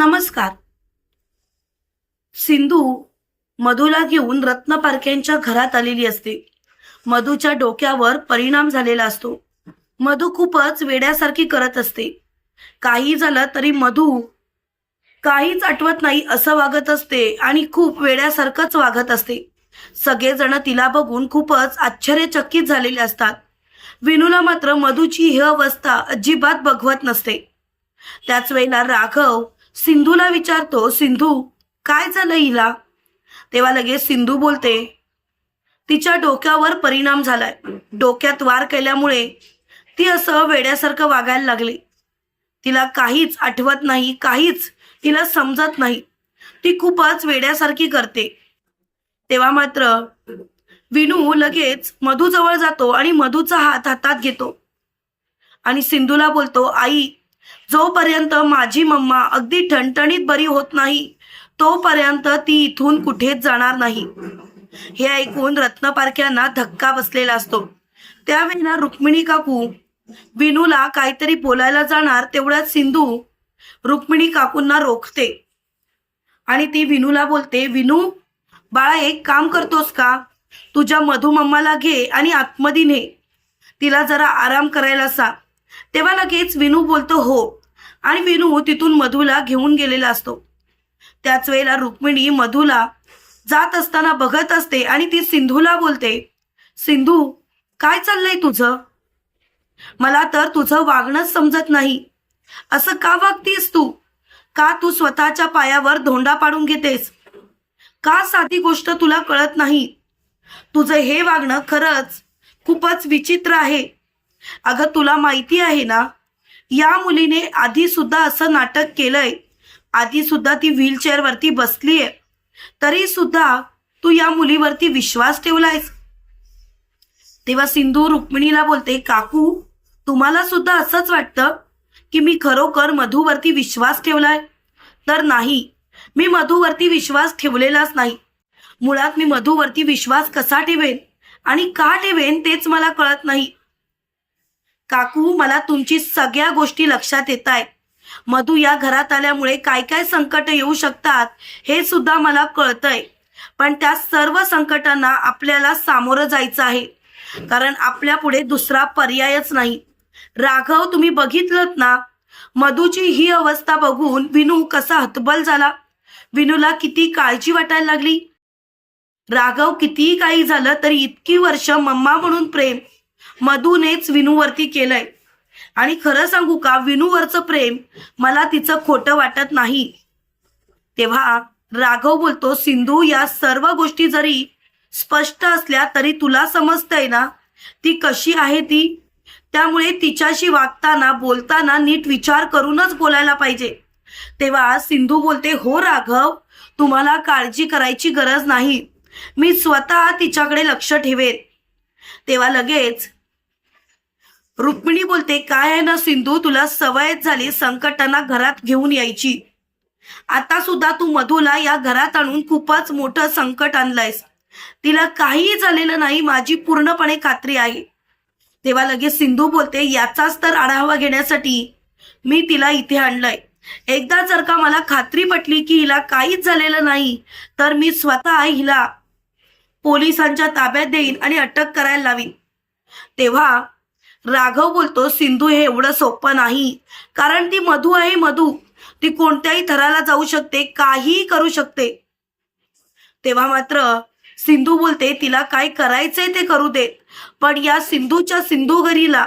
नमस्कार. सिंधू मधूला घेऊन रत्न पारख्यांच्या घरात आलेली असते. मधूच्या डोक्यावर परिणाम झालेला असतो. मधू खूपच वेड्यासारखी करत असते. काही झालं तरी मधू काहीच आठवत नाही असं वागत असते आणि खूप वेड्यासारखंच वागत असते. सगळेजण तिला बघून खूपच आश्चर्यचकित झालेले असतात. विनूला मात्र मधूची ही अवस्था अजिबात बघवत नसते. त्याच वेळेला राघव सिंधूला विचारतो सिंधू काय झालं हिला? तेव्हा लगेच सिंधू बोलते तिच्या डोक्यावर परिणाम झालाय. डोक्यात वार केल्यामुळे ती असं वेड्यासारखं वागायला लागली. तिला काहीच आठवत नाही काहीच तिला समजत नाही. ती खूपच वेड्यासारखी करते. तेव्हा मात्र विनू लगेच मधूजवळ जातो आणि मधूचा हात हातात घेतो. आणि सिंधूला बोलतो आई जोपर्यंत माझी मम्मा अगदी ठणठणीत बरी होत नाही तोपर्यंत ती इथून कुठेच जाणार नाही. हे ऐकून रत्नपारख्यांना धक्का बसलेला असतो. त्यावेळेला रुक्मिणी काकू विनूला काहीतरी बोलायला जाणार तेवढ्यात सिंधू रुक्मिणी काकूंना रोखते. आणि ती विनूला बोलते विनू बाळा एक काम करतोस का? तुझ्या मधुमम्माला घे आणि आतमध्ये ने. तिला जरा आराम करायला सांग तेव्हा लगेच विनू बोलतो हो. आणि विनू तिथून मधूला घेऊन गेलेला असतो. त्याच वेळेला रुक्मिणी मधूला जात असताना बघत असते आणि ती सिंधूला बोलते सिंधू काय चाललंय तुझं? मला तर तुझं वागणंच समजत नाही. असं का वागतीस तू? का तू स्वतःच्या पायावर धोंडा पाडून घेतेस? का साधी गोष्ट तुला कळत नाही? तुझं हे वागणं खरंच खूपच विचित्र आहे. अगं तुला माहिती आहे ना या मुलीने आधी सुद्धा असं नाटक केलंय. आधी सुद्धा ती व्हीलचेअर वरती बसलीये. तरी सुद्धा तू या मुलीवरती विश्वास ठेवलायस. तेव्हा सिंधू रुक्मिणीला बोलते काकू तुम्हाला सुद्धा असंच वाटतं की मी खरोखर मधूवरती विश्वास ठेवलाय? तर नाही मी मधूवरती विश्वास ठेवलेलाच नाही. मुळात मी मधूवरती विश्वास कसा ठेवेन आणि का ठेवेन तेच मला कळत नाही. काकू मला तुमची सगळ्या गोष्टी लक्षात येत आहेत मधू या घरात आल्यामुळे काय काय संकट येऊ शकतात हे सुद्धा मला कळतंय. पण त्या सर्व संकटांना आपल्याला सामोरं जायचं आहे. कारण आपल्या पुढे दुसरा पर्यायच नाही. राघव तुम्ही बघितलं ना? मधूची ही अवस्था बघून विनू कसा हतबल झाला. विनूला किती काळजी वाटायला लागली. राघव कितीही काही झालं तरी इतकी वर्ष मम्मा म्हणून प्रेम मधूनेच विनूवरती केलंय. आणि खरं सांगू का विनूवरचं प्रेम मला तिचं खोटं वाटत नाही. तेव्हा राघव बोलतो सिंधू या सर्व गोष्टी जरी स्पष्ट असल्या तरी तुला समजतंय ना ती कशी आहे ती? त्यामुळे तिच्याशी वागताना बोलताना नीट विचार करूनच बोलायला पाहिजे. तेव्हा सिंधू बोलते हो राघव तुम्हाला काळजी करायची गरज नाही. मी स्वतः तिच्याकडे लक्ष ठेवेन. तेव्हा लगेच रुक्मिणी बोलते काय आहे ना सिंधू तुला सवयच झाली संकटांना घरात घेऊन यायची. आता सुद्धा तू मधूला या घरात आणून खूपच मोठं संकट आणलंयस. तिला काहीही झालेलं नाही माझी पूर्णपणे खात्री आहे. तेव्हा लगेच सिंधू बोलते याचाच तर आढावा घेण्यासाठी मी तिला इथे आणलंय. एकदा जर का मला खात्री पटली की हिला काहीच झालेलं नाही तर मी स्वतः हिला पोलिसांच्या ताब्यात देईन आणि अटक करायला लावीन. तेव्हा राघव बोलतो सिंधू हे एवढं सोपं नाही. कारण ती मधू आहे मधू. ती कोणत्याही थराला जाऊ शकते काहीही करू शकते. तेव्हा मात्र सिंधू बोलते तिला काय करायचंय ते करू देत. पण या सिंधूच्या सिंधू घरीला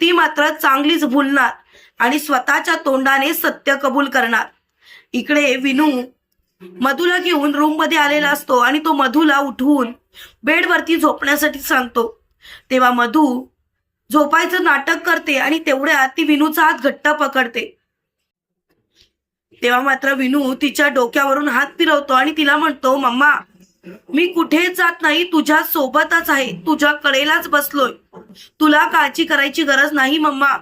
ती मात्र चांगलीच भुलणार आणि स्वतःच्या तोंडाने सत्य कबूल करणार. इकडे विनू मधूला घेऊन रूममध्ये आलेला असतो आणि तो मधूला उठवून बेडवरती झोपण्यासाठी सांगतो. तेव्हा मधू झोपायचं नाटक करते आणि तेवढ्यात ती विनूचा हात घट्ट पकडते. तेव्हा मात्र विनू तिच्या डोक्यावरून हात फिरवतो आणि तिला म्हणतो मम्मा मी कुठेच जात नाही? तुझ्या सोबतच आहे. तुझ्या कडेलाच बसलोय. तुला काळजी करायची गरज नाही मम्मा.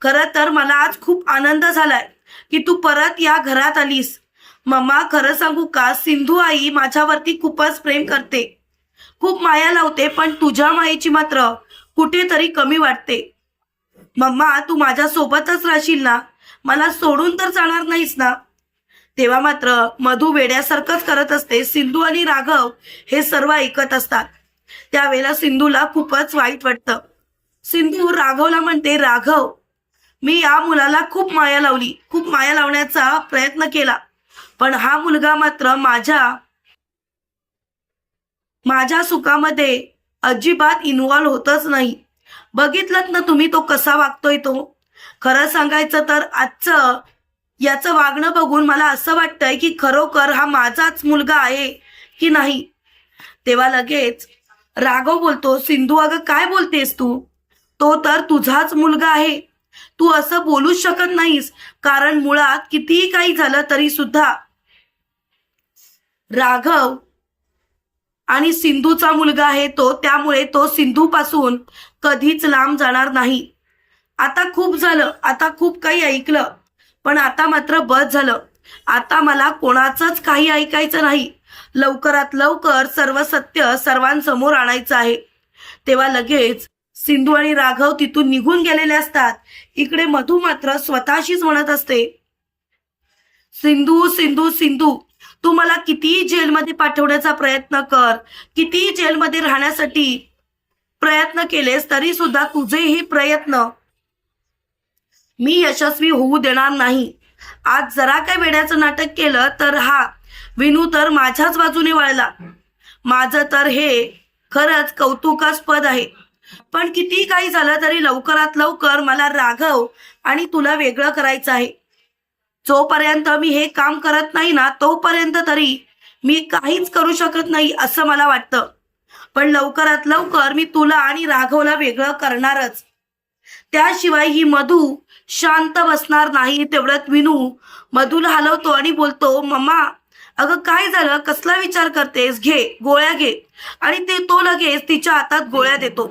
खरं तर मला आज खूप आनंद झालाय की तू परत या घरात आलीस. मम्मा खरं सांगू का? सिंधू आई माझ्यावरती खूपच प्रेम करते. खूप माया लावते पण तुझ्या मायेची मात्र कुठेतरी कमी वाटते. मम्मा तू माझ्या सोबतच राहशील ना? मला सोडून तर जाणार नाहीस ना? तेव्हा मात्र मधू वेड्यासारखंच करत असते. सिंधू आणि राघव हे सर्व ऐकत असतात. त्यावेळेला सिंधूला खूपच वाईट वाटतं. सिंधू राघवला म्हणते राघव मी या मुलाला खूप माया लावली. खूप माया लावण्याचा प्रयत्न केला. पण हा मुलगा मात्र माझ्या माझ्या सुखामध्ये अजिबात इन्व्हॉल्व होतच नाही. बघितलं ना तुम्ही तो कसा वागतोय तो? खरं सांगायचं तर आजचं याचं वागणं बघून मला असं वाटतंय की खरोखर हा माझाच मुलगा आहे की नाही? तेव्हा लगेच राघव बोलतो सिंधू अगं काय बोलतेस तू? तो तर तुझाच मुलगा आहे. तू असं बोलूच शकत नाहीस. कारण मुळात कितीही काही झालं तरी सुद्धा राघव आणि सिंधूचा मुलगा आहे तो त्यामुळे तो सिंधूपासून कधीच लांब जाणार नाही. आता खूप झालं आता खूप काही ऐकलं पण आता मात्र बस झालं. आता मला कोणाचंच काही ऐकायचं नाही. लवकरात लवकर सर्व सत्य सर्वांसमोर आणायचं आहे. तेव्हा लगेच सिंधू आणि राघव तिथून निघून गेलेले असतात. इकडे मधू मात्र स्वतःशीच म्हणत असते सिंधू सिंधू सिंधू तू मला कितीही जेलमध्ये पाठवण्याचा प्रयत्न कर कितीही जेलमध्ये राहण्यासाठी प्रयत्न केलेस तरी सुद्धा तुझेही प्रयत्न मी यशस्वी होऊ देणार नाही. आज जरा काय वेड्याचं नाटक केलं तर हा विनू तर माझ्याच बाजूने वळला. माझं तर हे खरंच कौतुकास्पद आहे. पण किती काही झालं तरी लवकरात लवकर मला राघव आणि तुला वेगळं करायचं आहे. जोपर्यंत मी हे काम करत नाही ना तोपर्यंत तरी मी काहीच करू शकत नाही असं मला वाटतं. पण लवकरात लवकर मी तुला आणि राघवला वेगळं करणारच. त्याशिवाय ही मधू शांत बसणार नाही तेवढ्यात विनू मधूला हलवतो आणि बोलतो मम्मा अगं काय झालं? कसला विचार करतेस? घे गोळ्या घे. आणि ते तो लगेच तिच्या हातात गोळ्या देतो.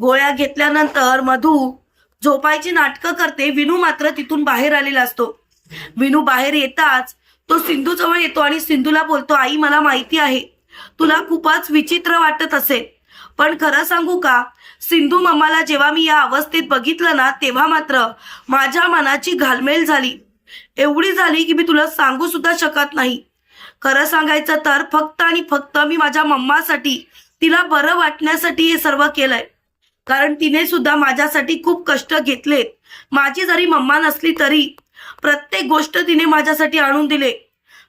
गोळ्या घेतल्यानंतर मधू झोपायची नाटकं करते विनू मात्र तिथून बाहेर आलेला असतो. विनू बाहेर येताच तो सिंधू जवळ येतो आणि सिंधूला बोलतो आई मला माहिती आहे. तुला खूपच विचित्र वाटत असेल. पण खरं सांगू का? सिंधू मम्माला जेव्हा मी या अवस्थेत बघितलं ना तेव्हा मात्र माझ्या मनाची घालमेल झाली. एवढी झाली की मी तुला सांगू सुद्धा शकत नाही. खरं सांगायचं तर फक्त आणि फक्त मी माझ्या मम्मासाठी तिला बरं वाटण्यासाठी हे सर्व केलंय. कारण तिने सुद्धा माझ्यासाठी खूप कष्ट घेतलेत. माझी जरी मम्मा नसली तरी प्रत्येक गोष्ट तिने माझ्यासाठी आणून दिले.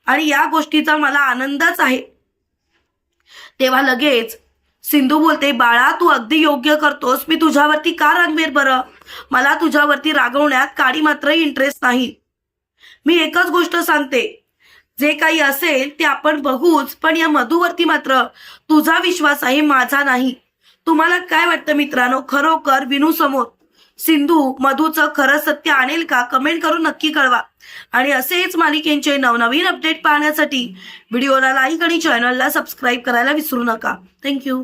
आणि या गोष्टीचा मला आनंदच आहे. तेव्हा लगेच सिंधू बोलते बाळा तू अगदी योग्य करतोस. मी तुझ्यावरती का रागवेर बरं? मला तुझ्यावरती रागवण्यात काळी मात्र इंटरेस्ट नाही. मी एकच गोष्ट सांगते. जे काही असेल ते आपण बघूच पण या मधूवरती मात्र तुझा विश्वास आहे माझा नाही. तुम्हाला काय वाटतं मित्रांनो? खरोखर विनू समोर. सिंधू मधूचं खरं सत्य आणेल का? कमेंट करून नक्की कळवा. आणि असेच मालिकेंचे नवनवीन अपडेट पाहण्यासाठी व्हिडिओला लाईक आणि चॅनलला सबस्क्राईब करायला विसरू नका. थँक्यू